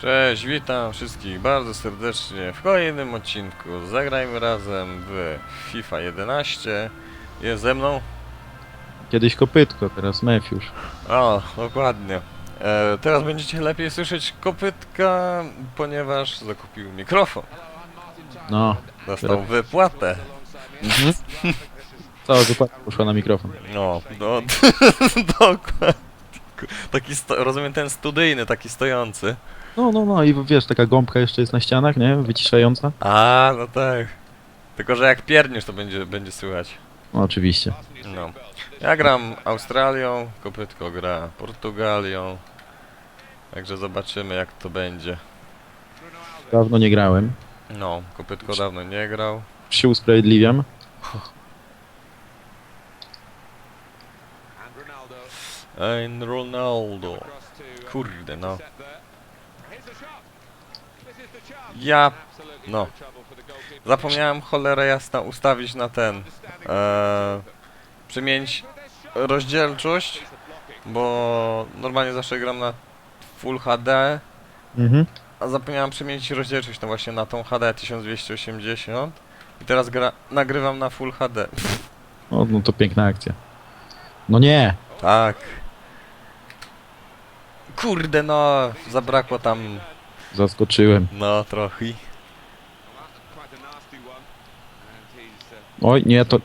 Cześć, witam wszystkich bardzo serdecznie w kolejnym odcinku. Zagrajmy razem w FIFA 11. Jest ze mną? Kiedyś kopytko, teraz Mefiusz. O, dokładnie. E, teraz będziecie lepiej słyszeć kopytka, ponieważ zakupił mikrofon. No. Dostał wypłatę. Cała wypłata poszła na mikrofon. No, no dokładnie. Taki, sto, rozumiem, ten studyjny, taki stojący. No, no, no i wiesz, taka gąbka jeszcze jest na ścianach, nie? Wyciszająca. A, no tak. Tylko, że jak pierniesz, to będzie, będzie słychać. No, oczywiście. No. Ja gram Australią, Kopytko gra Portugalią. Także zobaczymy jak to będzie. Dawno nie grałem. No, Kopytko dawno nie grał. Się usprawiedliwiam. Ein Ronaldo. Kurde no. Ja... No. Zapomniałem cholera jasna ustawić na ten... Eee, przemienić rozdzielczość, bo normalnie zawsze gram na Full HD, Mhm. a zapomniałem przemienić rozdzielczość no właśnie na tą HD 1280 i teraz gra, nagrywam na Full HD. O, no to piękna akcja. No nie! Tak. Kurde no, zabrakło tam, Zaskoczyłem. no trochę. Oj, nie, to...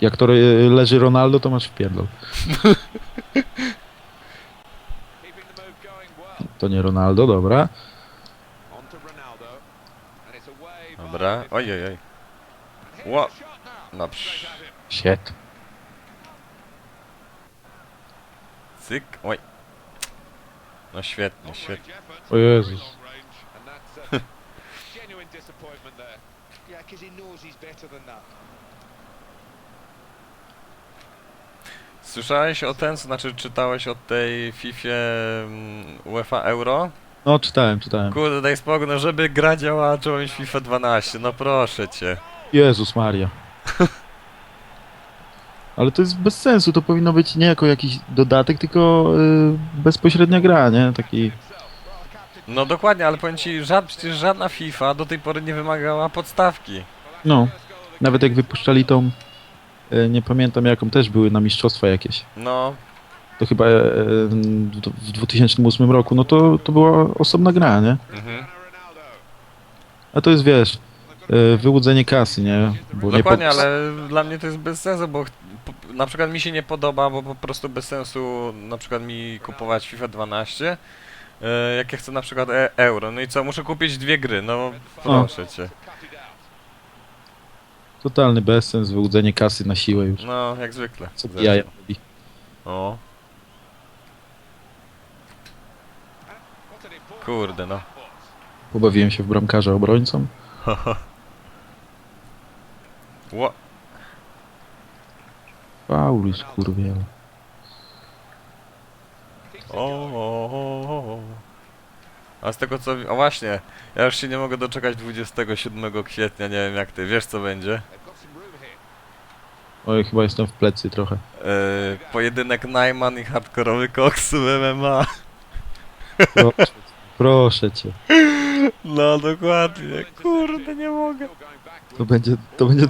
Jak to leży Ronaldo, to masz wpierdol. To nie Ronaldo, dobra. Dobra, oj oj oj. Ło. No psz, Shit. cyk, oj. No świetnie, świetnie. O Jezus. Yeah, because he knows he's better than that. Słyszałeś o ten, znaczy czytałeś o tej FIFA mm, UEFA Euro? No, czytałem, czytałem. Kurde, daj spokój, no żeby gra działała, trzeba mieć FIFA 12, no proszę cię. Jezus Maria. Ale to jest bez sensu, to powinno być nie jako jakiś dodatek, tylko y, bezpośrednia gra, nie? Taki... No dokładnie, ale powiem ci, żad, przecież żadna FIFA do tej pory nie wymagała podstawki. No, nawet jak wypuszczali tą, y, nie pamiętam jaką, też były na mistrzostwa jakieś. No, To chyba y, w 2008 roku, no to, to była osobna gra, nie? mhm. A to jest, wiesz, wyłudzenie kasy, nie? Bo nie Dokładnie, pod- ale dla mnie to jest bez sensu, bo na przykład mi się nie podoba, bo po prostu bez sensu na przykład mi kupować FIFA 12, e, jak ja chcę na przykład e euro. No i co, muszę kupić dwie gry, no proszę cię. Totalny bezsens, wyłudzenie kasy na siłę już. No, jak zwykle. Co Zresztą. jaja robi. O, kurde no. Pobawiłem się w bramkarza obrońcą. Ło, Paulus, kurwiel. o, o, o, o. A z tego co... O właśnie, ja już się nie mogę doczekać 27 kwietnia, nie wiem jak ty, wiesz co będzie? Oj, chyba jestem w plecy trochę. E, pojedynek Najman i hardkorowy koks w MMA. Proszę, proszę cię. No dokładnie, kurde nie mogę. To będzie, to będzie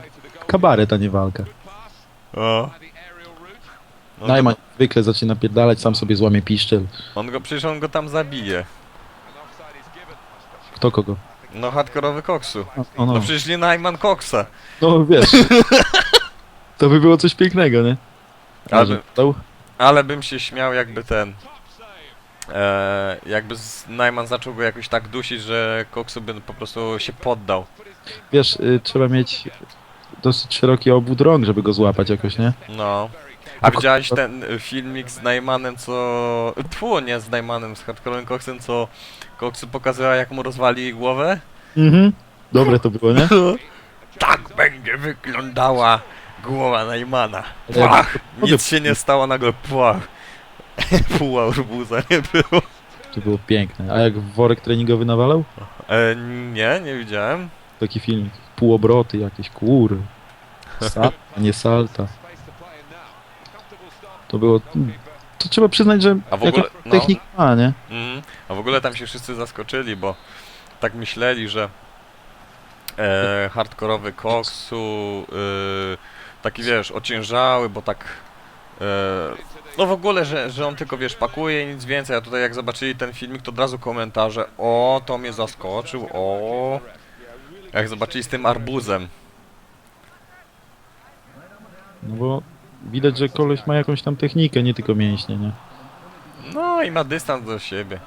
kabaret, a nie walka. O. Najman zwykle zaczyna napierdalać, sam sobie złamie piszczel. On go, przecież on go tam zabije. Kto kogo? No hardkorowy koksu. No, no, przecież nie Najman koksa. no wiesz. To by było coś pięknego, nie? Ale- Ale bym się śmiał jakby ten... E, jakby z, Najman zaczął go jakoś tak dusić, że koksu by po prostu się poddał. Wiesz, y, trzeba mieć dosyć szeroki obwód rąk, żeby go złapać jakoś, nie? No. A widziałeś ten y, filmik z Najmanem, co... Tfu, nie z Najmanem, z hardkorowym koksem, co koksu pokazała jak mu rozwali głowę? Mhm. Dobre to było, nie? Tak będzie wyglądała głowa Najmana. Płach! Nic się nie stało, nagle płach. Pół arbuza nie było. To było piękne. A jak worek treningowy nawalał? E, nie, nie widziałem. Taki filmik. Półobroty jakieś, kury. Salta, nie salta. To było to trzeba przyznać, że A w ogóle- jakąś no. technika ma, nie? Mhm. A w ogóle tam się wszyscy zaskoczyli, bo tak myśleli, że e, hardkorowy koksu, y, taki wiesz, ociężały, bo tak. E, no w ogóle, że, że on tylko wiesz, pakuje i nic więcej. A tutaj jak zobaczyli ten filmik, to od razu komentarze. O, to mnie zaskoczył, o. Jak zobaczyli z tym arbuzem. No bo widać, że koleś ma jakąś tam technikę, nie tylko mięśnie, nie? No i ma dystans do siebie.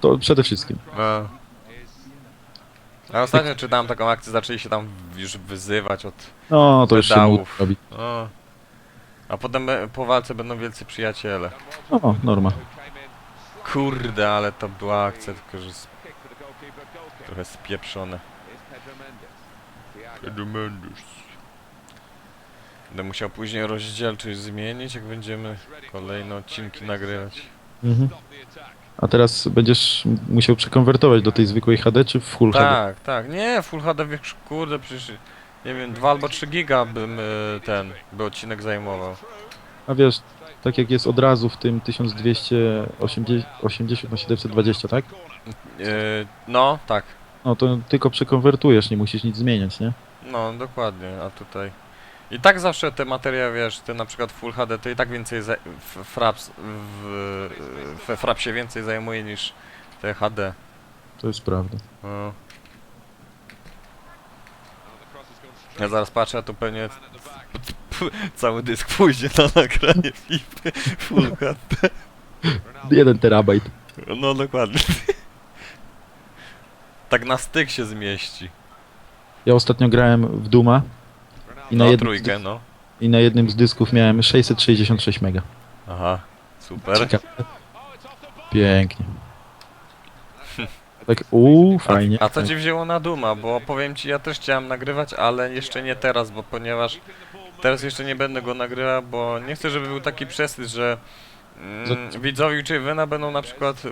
To przede wszystkim. No. A ostatnio czytałem taką akcję, zaczęli się tam już wyzywać od No, to już się Pedałów. mógł robić. O. A potem e, po walce będą wielcy przyjaciele. O, norma. Kurde, ale to była akcja, tylko że z, trochę spieprzone. Pedro Mendes. Będę musiał później rozdzielczość zmienić, jak będziemy kolejne odcinki nagrywać. Mhm. A teraz będziesz musiał przekonwertować do tej zwykłej HD czy w Full HD? Tak, tak. Nie, Full HD, wiesz, kurde, przecież nie wiem, 2 albo 3 giga bym e, ten, by odcinek zajmował. A wiesz, tak jak jest od razu w tym 1280 na 720, tak? E, no, tak. No to tylko przekonwertujesz, nie musisz nic zmieniać, nie? No, dokładnie, a tutaj... I tak zawsze te materiały, wiesz, te na przykład Full HD, to i tak więcej za... w, fraps, w, we frapsie więcej zajmuje niż te HD. To jest prawda. No. Ja zaraz patrzę, a tu pewnie cały dysk pójdzie na nagranie Full HD. Jeden terabajt. No, dokładnie. Tak na styk się zmieści. Ja ostatnio grałem w Duma i na, No, jednym trójkę, no. i na jednym z dysków miałem 666 mega. Aha, super. Ciekawe. Pięknie. Tak, uuu, fajnie. A, a co ci wzięło na Duma? Bo powiem ci, ja też chciałem nagrywać, ale jeszcze nie teraz, bo ponieważ teraz jeszcze nie będę go nagrywał, bo nie chcę, żeby był taki przesyt, że mm, widzowie czy Wyna będą na przykład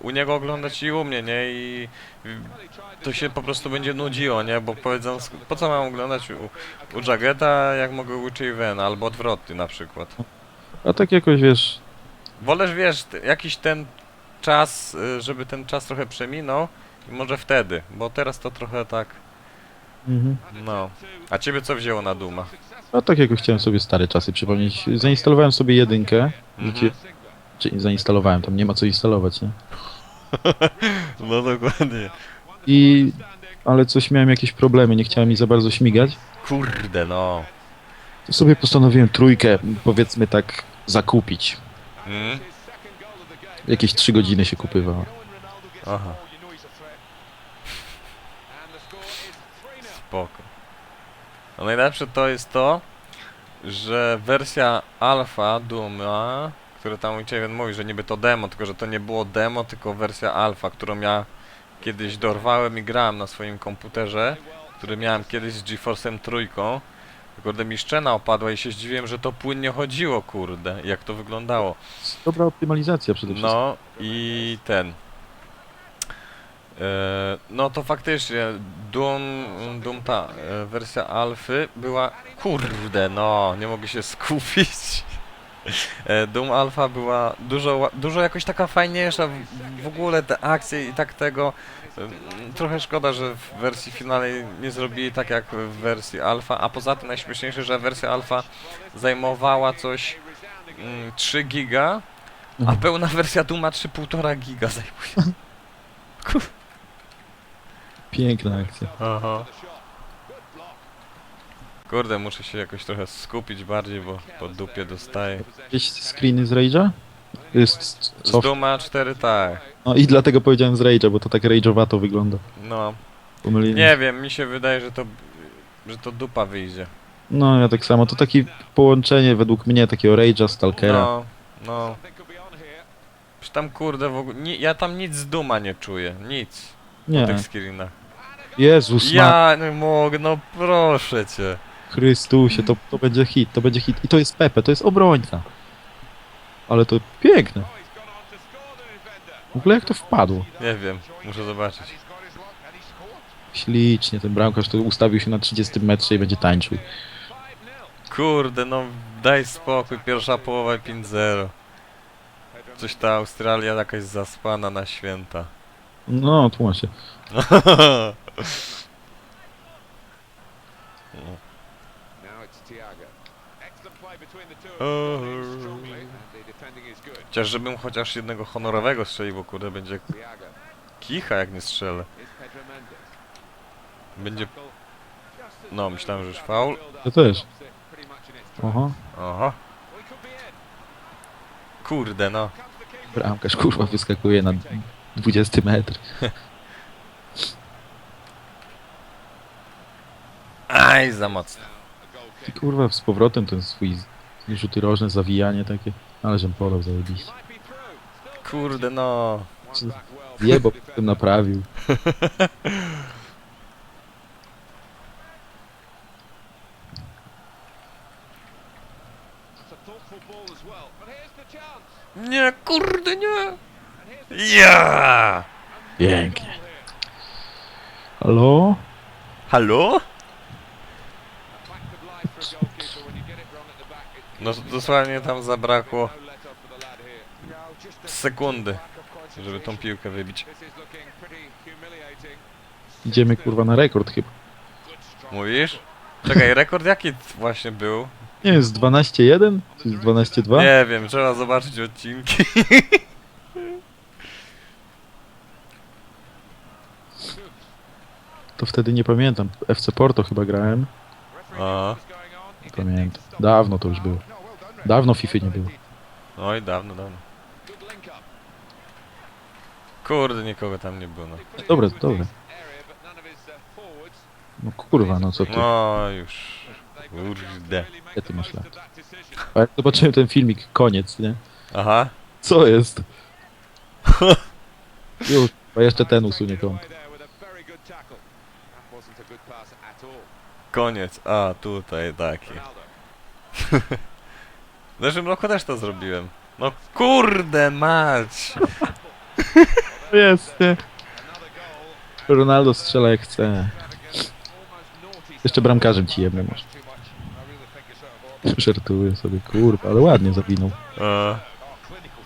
u niego oglądać i u mnie, nie? I to się po prostu będzie nudziło, nie? Bo powiedzą, po co mam oglądać u, u Jageta, jak mogę u Vena, albo odwrotnie na przykład. A tak jakoś, wiesz, Wolesz, wiesz, jakiś ten czas, y, żeby ten czas trochę przeminął i może wtedy, bo teraz to trochę tak, mhm. no. A ciebie co wzięło na Duma? a tak jakoś chciałem sobie stare czasy przypomnieć. Zainstalowałem sobie jedynkę, Mhm. Wiecie, czy zainstalowałem, tam nie ma co instalować, nie? No dokładnie. I, ale coś miałem jakieś problemy, nie chciałem mi za bardzo śmigać. Kurde, no. To sobie postanowiłem trójkę, powiedzmy tak, zakupić. Mm? Jakieś 3 godziny się kupywało. Aha, spoko. No najlepsze to jest to, że wersja alfa Duma, które tam u Ciebie mówi, że niby to demo, tylko że to nie było demo, tylko wersja alfa, którą ja kiedyś dorwałem i grałem na swoim komputerze, który miałem kiedyś z GeForce'em trójką. Kurde mi szczena opadła i się zdziwiłem, że to płynnie chodziło, kurde, jak to wyglądało. Dobra optymalizacja przede wszystkim. No i ten. E, no to faktycznie Doom, Doom ta e, wersja alfy była. Kurde, no, nie mogę się skupić. E, Doom Alpha była dużo, dużo jakoś taka fajniejsza, w, ogóle te akcje i tak tego. Trochę szkoda, że w wersji finalnej nie zrobili tak jak w wersji alfa, a poza tym najśmieszniejsze, że wersja alfa zajmowała coś mm, 3 giga, a Mhm. pełna wersja Duma 3,5 giga zajmuje. Piękna akcja. Aha. Kurde, muszę się jakoś trochę skupić bardziej, bo po dupie dostaję. Jakieś screeny z Rage'a? Jest Z co? Duma 4 tak. No i dlatego powiedziałem z Rage'a, bo to tak Rage'owato wygląda. No, Pomyliłem. nie wiem, mi się wydaje, że to, że to dupa wyjdzie. No ja tak samo. To takie połączenie według mnie takiego Rage'a, Stalkera. No, no. Przecież tam kurde w ogóle, ni, ja tam nic z Duma nie czuję, nic. Nie. tych screenach. Jezus ma... Ja nie mogę, no proszę cię. Chrystusie, to, to będzie hit, to będzie hit. I to jest Pepe, to jest obrońca. Ale to piękne. W ogóle jak to wpadło? Nie wiem, muszę zobaczyć. Ślicznie, ten bramkarz to ustawił się na 30 metrze i będzie tańczył. Kurde, no daj spokój, pierwsza połowa 5-0. Coś ta Australia jakaś zaspana na święta. No, tłumacz się. Chociaż żebym chociaż jednego honorowego strzelił, bo kurde będzie kicha jak nie strzelę. Będzie... No, myślałem, że już faul. Ja też. Aha. Aha. Kurde no. Bramkarz kurwa wyskakuje na 20 metr. Aj, za mocno. I kurwa z powrotem ten swój rzuty rożne, zawijanie takie. Ale żem podał zajebiście. Kurde no. The potem naprawił. Nie, kurde nie. Ja! Pięknie. Halo? Halo? No dosłownie tam zabrakło sekundy, żeby tą piłkę wybić. Idziemy kurwa na rekord chyba. Mówisz? Czekaj, rekord jaki właśnie był? Nie wiem, z 12-1? Czy z 12-2? Nie wiem, trzeba zobaczyć odcinki. To wtedy nie pamiętam. FC Porto chyba grałem. A. Pamiętam. Dawno to już było. Dawno FIFA nie było. Oj, dawno, dawno. Kurde, nikogo tam nie było, no. Dobre, dobre. No kurwa, no co ty. No już. Kurde. Ja ty masz lat. A jak zobaczyłem ten filmik, koniec, nie? Aha. Co jest? Już, a jeszcze ten usunie kąt. away there with a very good tackle. That wasn't a good pass at all. Koniec. A, tutaj taki. W zeszłym roku też to zrobiłem. No kurde mać! Jest, nie? Ronaldo strzela jak chce. Jeszcze bramkarzem ci jebnę może. Żartuję sobie, kurwa, ale ładnie zawinął. E,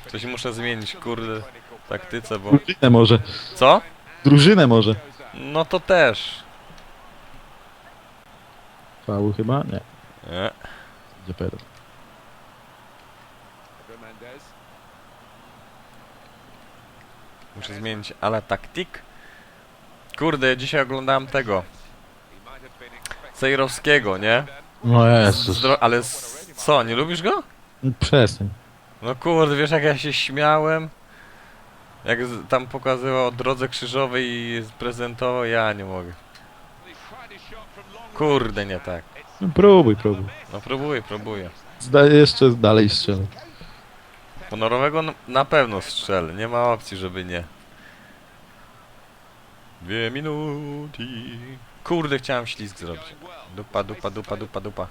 coś muszę zmienić, kurde, w taktyce, bo... Drużynę może. Co? Drużynę może. No to też. Faul chyba? Nie. Nie. Gdzie Pedro? Muszę zmienić ale taktik. Kurde, ja dzisiaj oglądałem tego. Sejrowskiego, nie? No Jezus. Zdro ale co, nie lubisz go? Przestań. No kurde, wiesz jak ja się śmiałem? Jak tam pokazywał o drodze krzyżowej i prezentował, ja nie mogę. Kurde, nie tak. No, próbuj, próbuj. No próbuję, próbuję. Zda jeszcze dalej strzelę. Honorowego n- na pewno strzelę, nie ma opcji, żeby nie. Dwie minuty. Kurde, chciałem ślizg zrobić. Dupa, dupa, dupa, dupa, dupa.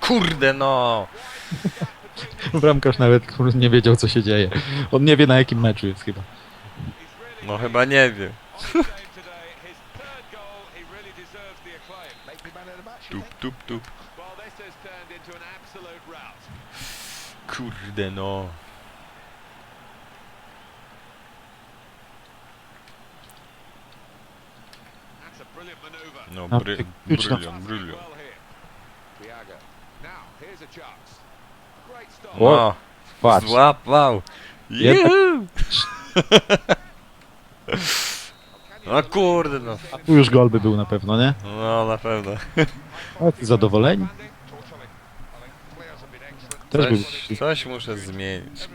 Kurde no! Bramkarz nawet kurde, nie wiedział co się dzieje. On nie wie na jakim meczu jest chyba. No chyba nie wiem. Tup, tup, tup. Well, this has turned into an absolute rout. Kurde no. That's a brilliant manoeuvre. No, A, bry, brylion, brylion. No, Patrz. złapał. Juhu! No kurde no. Tu już gol by był na pewno, nie? No na pewno. Ty zadowoleni? Też. Coś, coś muszę zmienić.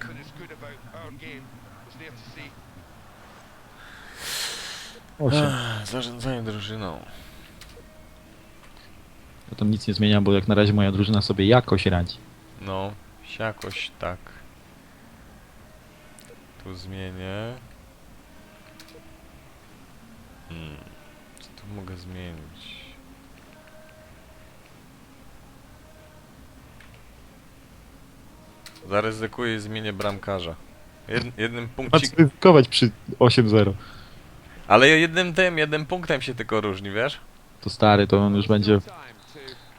Zarządzanie drużyną. Ja tam nic nie zmieniam, bo jak na razie moja drużyna sobie jakoś radzi. No, jakoś tak. Tu zmienię. Hmm. Co tu mogę zmienić? Zaryzykuję i zmienię bramkarza. Jed, jednym Ma punkcik. co ryzykować przy 8-0. Ale jednym tym, jednym punktem się tylko różni, wiesz? To stary, to on już będzie,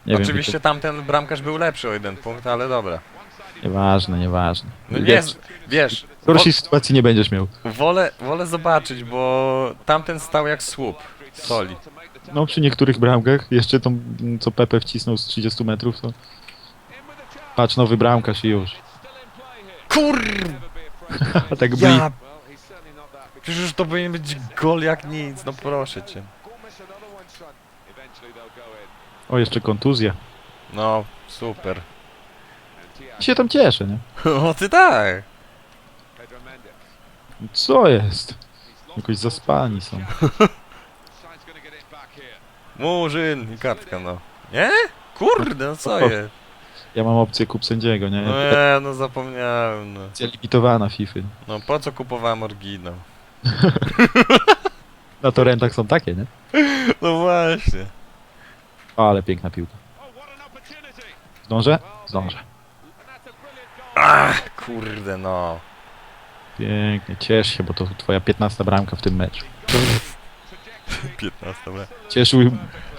nie wiem, Oczywiście tamten bramkarz był lepszy o jeden punkt, ale dobra. Nieważne, nieważne. No nie, Wiesz, wiesz, Gorszej sytuacji nie będziesz miał. wolę, wolę zobaczyć, bo tamten stał jak słup soli. No przy niektórych bramkach, jeszcze tą, co Pepe wcisnął z 30 metrów, to patrz, nowy bramkarz i już. Kur... Tak bli... Ja... Przecież to powinien być gol jak nic, no proszę cię. O, jeszcze kontuzja. No, super. się tam cieszę, nie? O, ty tak. Co jest? Jakoś zaspani są. Murzyn i kartka, no. Nie? Kurde, no co jest? Ja mam opcję kup sędziego, nie? No nie, no zapomniałem, no. Opcja limitowana FIFA. No po co kupowałem oryginał? Na torrentach są takie, nie? No właśnie. O, ale piękna piłka. Zdążę? Zdążę. Ach, kurde, no. Pięknie, ciesz się, bo to twoja 15 bramka w tym meczu. 15, dobra. Cieszył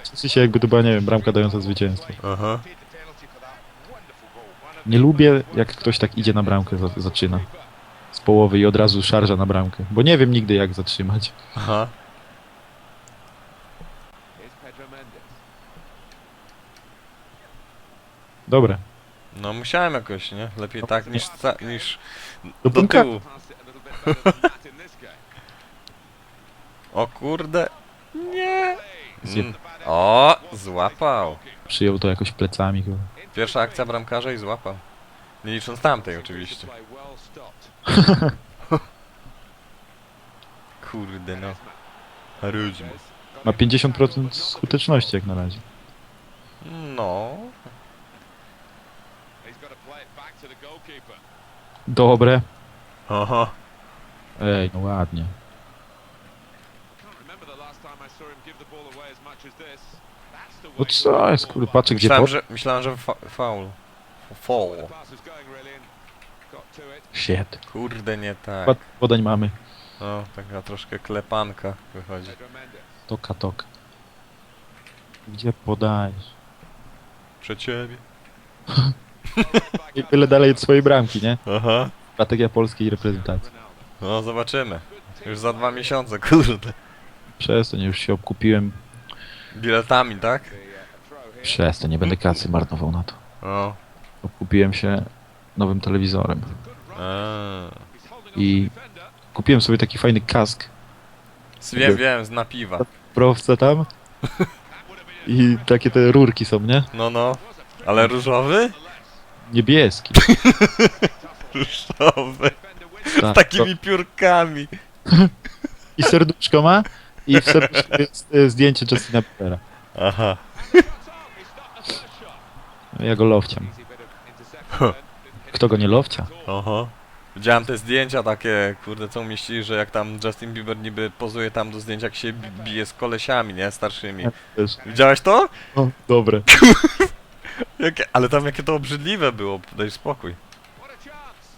cieszy się jakby to była, nie wiem, bramka dająca zwycięstwo. Aha. Nie lubię, jak ktoś tak idzie na bramkę, za, zaczyna. Z połowy i od razu szarża na bramkę. Bo nie wiem nigdy jak zatrzymać. Aha. Dobre. No musiałem jakoś, nie? Lepiej tak niż, ca- niż Do do bunka- tyłu. O kurde. Nie. Zje- Mm. O, złapał. Przyjął to jakoś plecami chyba. Pierwsza akcja bramkarza i złapał. Nie licząc tamtej oczywiście. Kurde no. Rudźmy. Ma 50% skuteczności jak na razie. No. Dobre. Aha. Ej, no ładnie. No co jest, kurde, patrzę gdzie Myślałem, po... że, myślałem, że fa faul. Foul. Shit. Kurde, nie tak. Pad- Podań mamy. No, taka troszkę klepanka wychodzi. Toka, toka. Gdzie podajesz? Przed ciebie. I tyle dalej od swojej bramki, nie? Aha. Strategia polskiej reprezentacji. No, zobaczymy. Już za dwa miesiące, kurde. Przestań, już się obkupiłem. Biletami, tak? Przestań, nie będę kasy marnował na to. No. Obkupiłem się nowym telewizorem. Eee. I kupiłem sobie taki fajny kask. Wiem, wiem, z napiwa. Prowce tam. I takie te rurki są, nie? No, no. Ale różowy? Niebieski. Różowy. Z Tak, takimi piórkami. I serduszko ma. I w serduszku jest zdjęcie Justina Biebera. Aha. Ja go lowciam. Kto go nie lowcia? Oho. Widziałem te zdjęcia takie, kurde, co umieścili, że jak tam Justin Bieber niby pozuje tam do zdjęć, jak się bi- bije z kolesiami, nie? Starszymi. Też. Widziałeś to? O, dobre. Jakie, ale tam jakie to obrzydliwe było, daj spokój.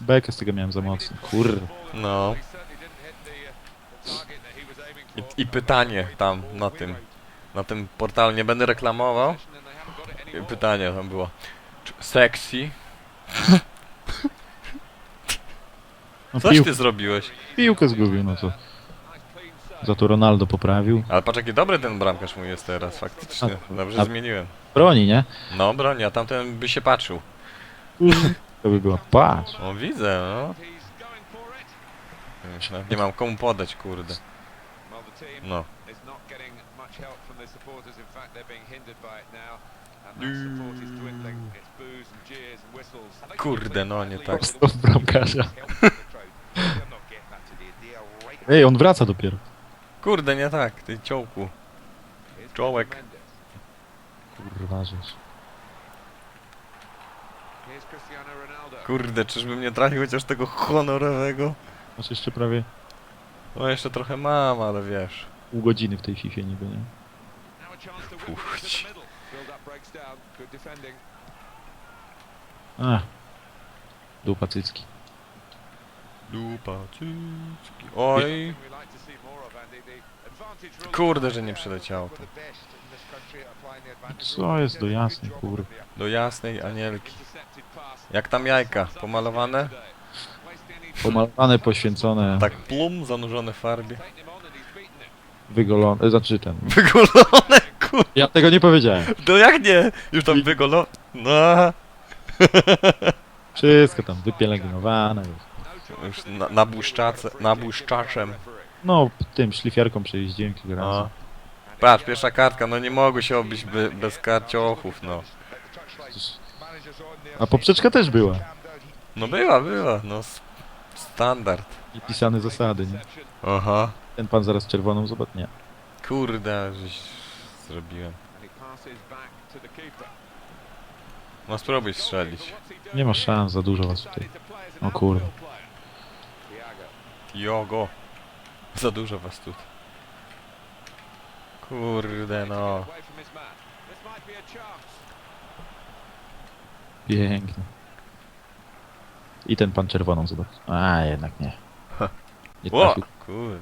Bekę z tego miałem za mocno. Kurde. No. I, I pytanie tam na tym, na tym portalu, nie będę reklamował. I pytanie tam było. Czy Sexy? No, Coś pił, ty zrobiłeś. piłkę zgubił, no to. Za to Ronaldo poprawił. Ale patrz jaki dobry ten bramkarz mój jest teraz, faktycznie. Dobrze A- zmieniłem. Broni, nie? No broń, a tamten by się patrzył. To by była. Patrz. O widzę, no. Już nawet nie mam komu podać, kurde. No. Kurde, no nie tak. W bramkarza. Ej, on wraca dopiero. Kurde, nie tak, ty ciołku. Czołek. Kurwa, żeż. Kurde, czyżbym nie trafił chociaż tego honorowego? Masz jeszcze prawie No jeszcze trochę mam, ale wiesz. pół godziny w tej FIFA niby, nie? Puść. A. Dupa cycki. Dupa, cycki. Oj. Kurde, że nie przyleciało to. Co jest do jasnej, kurwa. Do jasnej anielki. Jak tam jajka? Pomalowane? Pomalowane, poświęcone, Tak plum, zanurzone w farbie. wygolone, znaczy ten. Wygolone, kur... Ja tego nie powiedziałem. No jak nie? Już tam wygolo... No, Wszystko tam wypielęgnowane. już na, na błyszczace, na błyszczaczem. No, tym szlifiarką przejeździłem kilka razy. O. Patrz, pierwsza kartka, no nie mogło się obyć be, bez karciochów, no. A poprzeczka też była. No była, była, no s- standard. I pisane zasady, nie? Aha. Ten pan zaraz czerwoną zobacz, nie. Kurde, żeś zrobiłem. No spróbuj strzelić. Nie ma szans, za dużo was tutaj. O kurwa. Jogo. Za dużo was tu. Kurde no. Pięknie. I ten pan czerwoną zobacz. A, jednak nie. Nie O, trafił. kurde.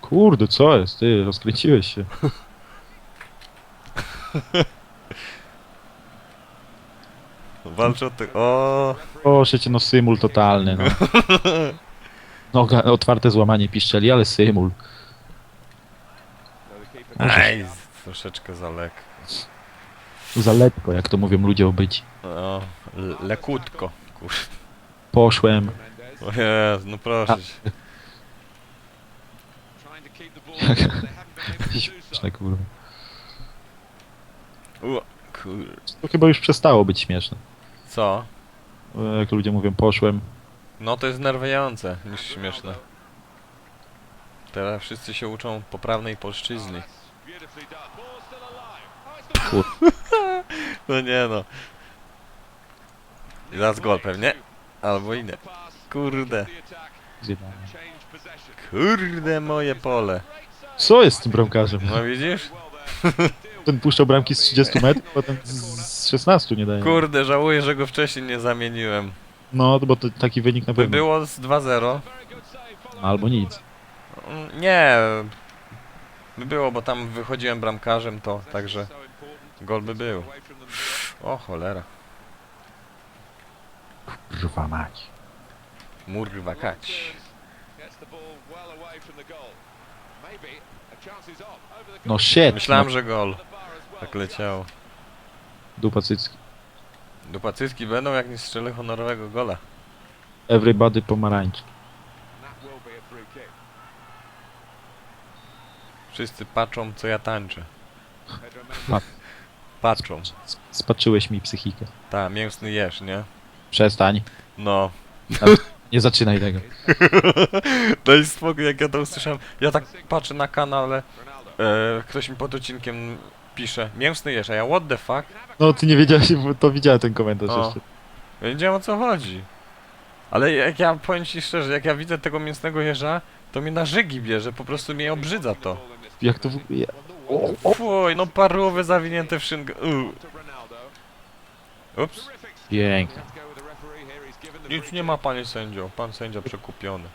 Kurde, co jest? Ty, rozkręciłeś się. Walczę o tych... O, Proszę cię, no symul totalny, no. Noga, otwarte złamanie piszczeli, ale symul. Aj, troszeczkę za lekko. Za lekko, jak to mówią ludzie o być. No, le- lekutko. Kurde. Poszłem. O Jezu, no proszę cię. Śmieszne, kurwa. U. To chyba już przestało być śmieszne. Co? E, Jak ludzie mówią, poszłem. No to jest nerwiające niż śmieszne. Teraz wszyscy się uczą poprawnej polszczyzny. Kur... No nie no. I Zaraz gol pewnie. Albo inne. Kurde. Kurde moje pole. Co jest z tym bramkarzem? No widzisz? Ten puszczał bramki z 30 metrów, potem z z 16 nie daje. Kurde, żałuję, że go wcześniej nie zamieniłem. No, bo to taki wynik na By pewno. było z 2-0. Albo nic. Mm, Nie. By było, bo tam wychodziłem bramkarzem to, także gol by był. O cholera. Kurwa mać. Murwa kać. No shit. Myślałem, że gol. Tak leciało. Dupa cycki. Dupacyski będą jak nie strzelę honorowego gola. Everybody pomarańcz. Wszyscy patrzą co ja tańczę. Pa- Patrzą. Spaczyłeś mi psychikę. Ta, mięsny jesz, nie? Przestań. No. Nie zaczynaj tego. Daj spokój, jak ja to usłyszałem. Ja tak patrzę na kanale, e, ktoś mi pod odcinkiem pisze, mięsny jesz, a ja what the fuck? No ty nie wiedziałeś, bo to widziałem ten komentarz O. jeszcze. Ja nie wiedziałem o co chodzi. Ale jak ja powiem ci szczerze, jak ja widzę tego mięsnego jeża, to mnie na żygi bierze, po prostu mnie obrzydza to. Jak to w ogóle... Fuj, no parówy zawinięte w szynkę. Ups. Pięknie. Nic nie ma panie sędzio, pan sędzia przekupiony.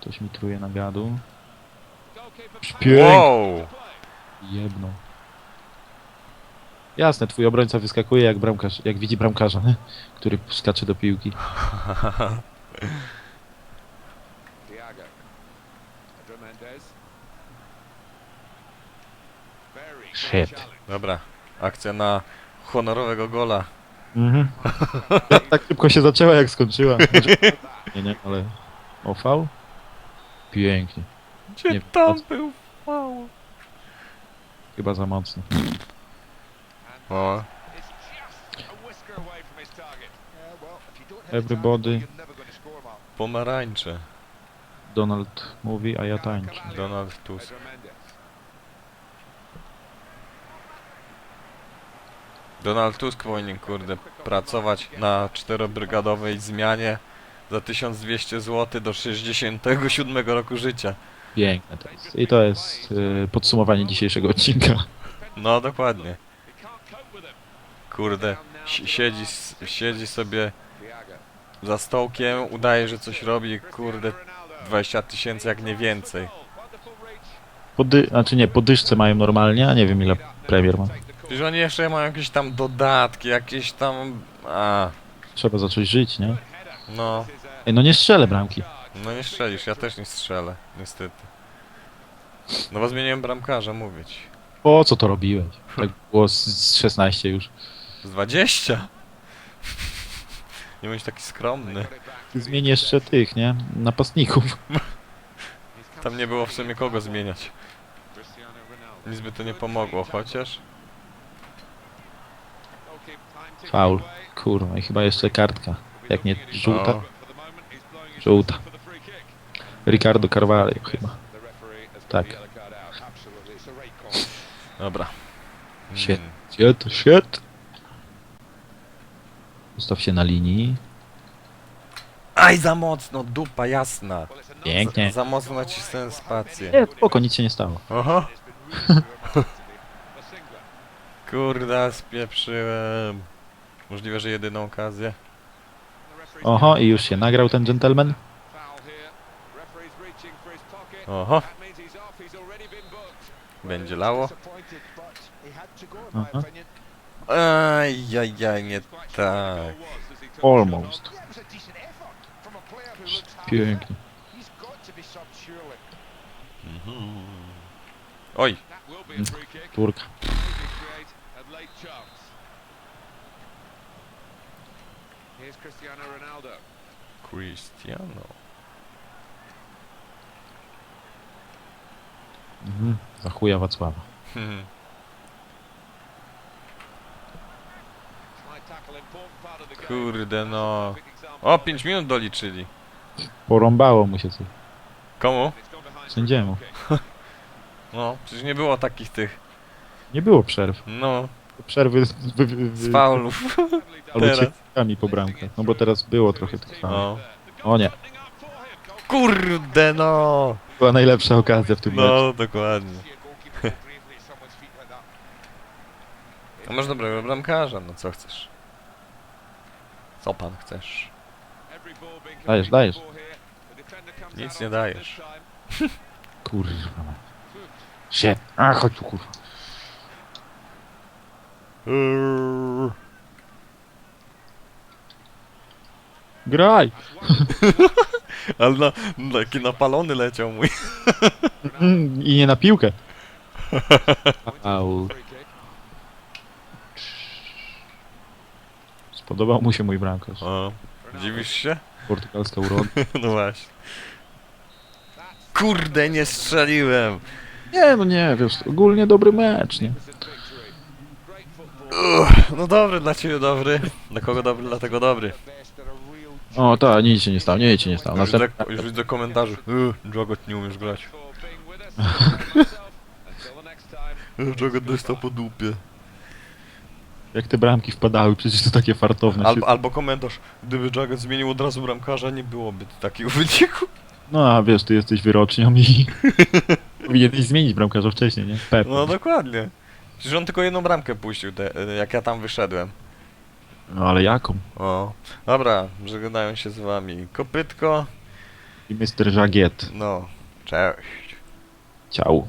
Ktoś mi truje na gadu. Wow! Jedno. Jasne, twój obrońca wyskakuje jak bramkarz, jak widzi bramkarza, który skacze do piłki. Shit. Dobra, akcja na honorowego gola. Mhm. Ja, tak szybko się zaczęła jak skończyła. Znaczy- Nie, nie, ale... O, faul? Pięknie. Gdzie Nie, tam był? Wow. Chyba za mocno. O, Everybody. pomarańcze. Donald mówi, a ja tańczę. Donald Tusk. Donald Tusk powinien, kurde, pracować na czterobrygadowej zmianie za 1200 zł do 67 roku życia. Piękne to jest. I to jest y, podsumowanie dzisiejszego odcinka. No, dokładnie. Kurde, si- siedzi, s- siedzi sobie za stołkiem, udaje, że coś robi, kurde, 20 tysięcy jak nie więcej. Pody... Znaczy nie, podyszce mają normalnie, a nie wiem ile Premier ma. Przecież oni jeszcze mają jakieś tam dodatki, jakieś tam... A, Trzeba zacząć żyć, nie? no. Ej, no nie strzelę bramki. No nie strzelisz, ja też nie strzelę, niestety. No bo zmieniłem bramkarza, mówić. Po co to robiłeś? Tak było z- z 16 już. Z 20? Nie bądź taki skromny. Zmień jeszcze tych, nie? Napastników. Tam nie było w sumie kogo zmieniać. Nic by to nie pomogło, chociaż... Faul. Kurwa, i chyba jeszcze kartka. Jak nie żółta. O. Żółta. Ricardo Carvalho chyba. Tak. Dobra. Shit. Shit, shit. Ustaw się na linii. Aj, za mocno, dupa jasna. Pięknie. Za mocno nacisnąłem spację. Nie, spoko, nic się nie stało. Oho. Kurda, spieprzyłem. Możliwe, że jedyną okazję. Oho, i już się nagrał ten gentleman. Oho. Będzie lało. Aha. Ajajaj, nie tak. Almost. Pięknie. Mhm. Oj, Turka. Here's Cristiano Ronaldo. Cristiano. Mhm. Za chuja Wacława. Hmm. Game. Kurde no. O, 5 minut doliczyli. Porąbało mu się coś. Komu? Sędziemu. No, przecież nie było takich tych. Nie było przerw. No, Przerwy z, wy, wy, wy, z faulów. albo teraz. ciekami po bramkach. No bo teraz było trochę tych faul. No. O nie. Kurde no. Była najlepsza okazja w tym meczu. No, dokładnie. A masz dobrego bramkarza, no co chcesz? Co pan chcesz? Dajesz, dajesz. Nic nie dajesz. Kurwa. Się. A, chodź tu kurwa. Graj! Ale na, taki napalony leciał mój. Mm, I nie na piłkę. Au. Spodobał mu się mój bramkarz. O, dziwisz się? Portugalska uroda. No właśnie. Kurde, nie strzeliłem. Nie, no nie, wiesz, ogólnie dobry mecz, nie? No dobry dla ciebie dobry. Dla kogo dobry, dlatego dobry. O, tak, nic się nie stało, nic się nie stało. Już Następny... już widzę komentarzy. Yy, Jogot nie umiesz grać. Yy, Jogot dostał po dupie. Jak te bramki wpadały, przecież to takie fartowne. Albo, Się... albo komentarz. Gdyby Jogot zmienił od razu bramkarza, nie byłoby takiego wyniku. No, a wiesz, ty jesteś wyrocznią i... Powinieneś zmienić bramkarza wcześniej, nie? Pewnie. No dokładnie. Przecież on tylko jedną bramkę puścił, te, jak ja tam wyszedłem. No, ale jaką? O. Dobra, żegnają się z wami. Kopytko. I Mr. Jagiet. No. Cześć. Ciao.